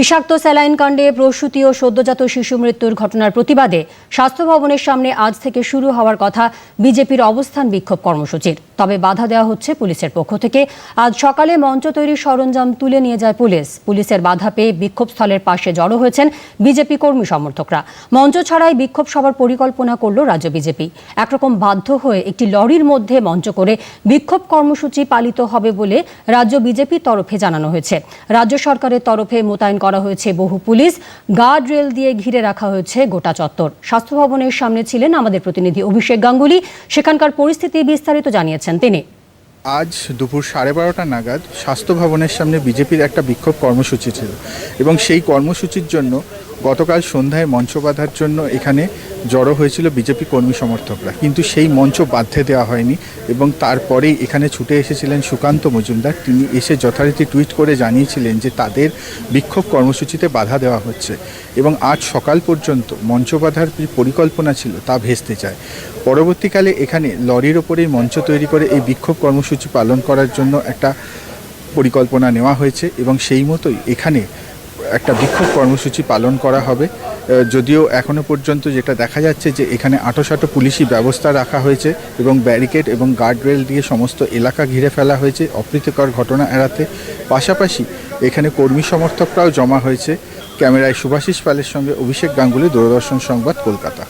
বিষাক্ত স্যালাইন কাণ্ডে প্রসূতি ও সদ্যজাত শিশু মৃত্যুর ঘটনার প্রতিবাদে স্বাস্থ্য ভবনের সামনে আজ থেকে শুরু হওয়ার কথা বিজেপির অবস্থান বিক্ষোভ কর্মসূচির। তবে বাধা দেওয়া হচ্ছে পুলিশের পক্ষ থেকে। আজ সকালে মঞ্চ তৈরির সরঞ্জাম তুলে নিয়ে যায় পুলিশ। পুলিশের বাধা পেয়ে বিক্ষোভস্থলের পাশে জড়ো হয়েছেন বিজেপি কর্মী সমর্থকরা। মঞ্চ ছাড়াই বিক্ষোভ সভার পরিকল্পনা করল রাজ্য বিজেপি। একরকম বাধ্য হয়ে একটি লরির মধ্যে মঞ্চ করে বিক্ষোভ কর্মসূচি পালিত হবে বলে রাজ্য বিজেপির তরফে জানানো হয়েছে। রাজ্য সরকারের তরফে মোতায়েন করা হয়েছে বহু পুলিশ। গার্ড রেল দিয়ে ঘিরে রাখা হয়েছে গোটা চত্বর। স্বাস্থ্য ভবনের সামনে ছিলেন আমাদের প্রতিনিধি অভিষেক গাঙ্গুলি। সেখানকার পরিস্থিতি বিস্তারিত জানিয়েছেন তিনি। আজ দুপুর সাড়ে বারোটা নাগাদ স্বাস্থ্য ভবনের সামনে বিজেপির একটা বিক্ষোভ কর্মসূচি ছিল এবং সেই কর্মসূচির জন্য গতকাল সন্ধ্যায় মঞ্চ বাঁধার জন্য এখানে জড়ো হয়েছিল বিজেপি কর্মী সমর্থকরা। কিন্তু সেই মঞ্চ বাধ্যে দেওয়া হয়নি এবং তারপরেই এখানে ছুটে এসেছিলেন সুকান্ত মজুমদার। তিনি এসে যথারীতি টুইট করে জানিয়েছিলেন যে তাদের বিক্ষোভ কর্মসূচিতে বাধা দেওয়া হচ্ছে এবং আজ সকাল পর্যন্ত মঞ্চ বাঁধার পরিকল্পনা ছিল তা ভেস্তে যায়। পরবর্তীকালে এখানে লরির ওপরেই মঞ্চ তৈরি করে এই বিক্ষোভ কর্মসূচি পালন করার জন্য একটা পরিকল্পনা নেওয়া হয়েছে এবং সেই মতোই এখানে একটা বিক্ষোভ কর্মসূচি পালন করা হবে। যদিও এখনও পর্যন্ত যেটা দেখা যাচ্ছে যে এখানে আটোসাটো পুলিশি ব্যবস্থা রাখা হয়েছে এবং ব্যারিকেড এবং গার্ডরেল দিয়ে সমস্ত এলাকা ঘিরে ফেলা হয়েছে অপ্রীতিকর ঘটনা এড়াতে। পাশাপাশি এখানে কর্মী সমর্থকরাও জমা হয়েছে। ক্যামেরায় সুভাষিস পালের সঙ্গে অভিষেক গাঙ্গুলি, দূরদর্শন সংবাদ, কলকাতা।